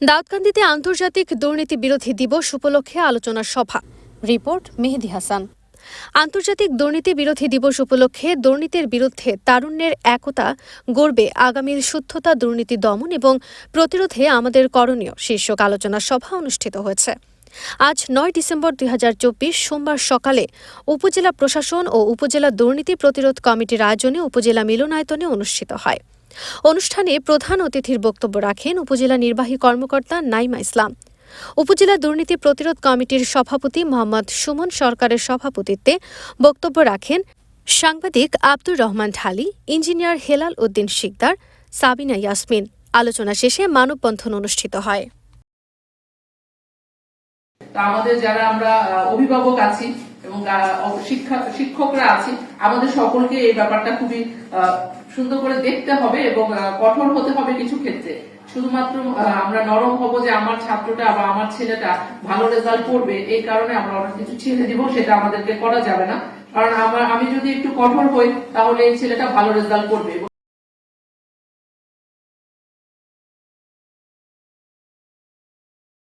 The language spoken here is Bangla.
দাউদকান্দিতে আন্তর্জাতিক দুর্নীতি বিরোধী দিবস উপলক্ষে আলোচনা সভা। রিপোর্ট মেহেদি হাসান। আন্তর্জাতিক দুর্নীতি বিরোধী দিবস উপলক্ষে দুর্নীতির বিরুদ্ধে তারুণ্যের একতা গড়বে আগামীর শুদ্ধতা দুর্নীতি দমন এবং প্রতিরোধে আমাদের করণীয় শীর্ষক আলোচনা সভা অনুষ্ঠিত হয়েছে। আজ নয় ডিসেম্বর দুই হাজার চব্বিশ সোমবার সকালে উপজেলা প্রশাসন ও উপজেলা দুর্নীতি প্রতিরোধ কমিটির আয়োজনে উপজেলা মিলনায়তনে অনুষ্ঠিত হয়। অনুষ্ঠানে প্রধান অতিথির বক্তব্য রাখেন উপজেলা নির্বাহী কর্মকর্তা নাইমা ইসলাম। উপজেলা দুর্নীতি প্রতিরোধ কমিটির সভাপতি মোহাম্মদ সুমন সরকারের সভাপতিত্বে বক্তব্য রাখেন সাংবাদিক আব্দুর রহমান ঢালি, ইঞ্জিনিয়ার হেলাল উদ্দিন শিকদার, সাবিনা ইয়াসমিন। আলোচনা শেষে মানববন্ধন অনুষ্ঠিত হয়। আমাদের যারা আমরা অভিভাবক আছি এবং শিক্ষা শিক্ষকরা আছি আমাদের সকলকে এই ব্যাপারটা খুবই সুন্দর করে দেখতে হবে এবং কঠোর হতে হবে কিছু ক্ষেত্রে। শুধুমাত্র আমরা নরম হব যে আমার ছাত্রটা বা আমার ছেলেটা ভালো রেজাল্ট করবে, এই কারণে আমরা অনেক কিছু ছেড়ে দিব, সেটা আমাদেরকে করা যাবে না। কারণ আমার আমি যদি একটু কঠোর হই, তাহলে এই ছেলেটা ভালো রেজাল্ট করবে।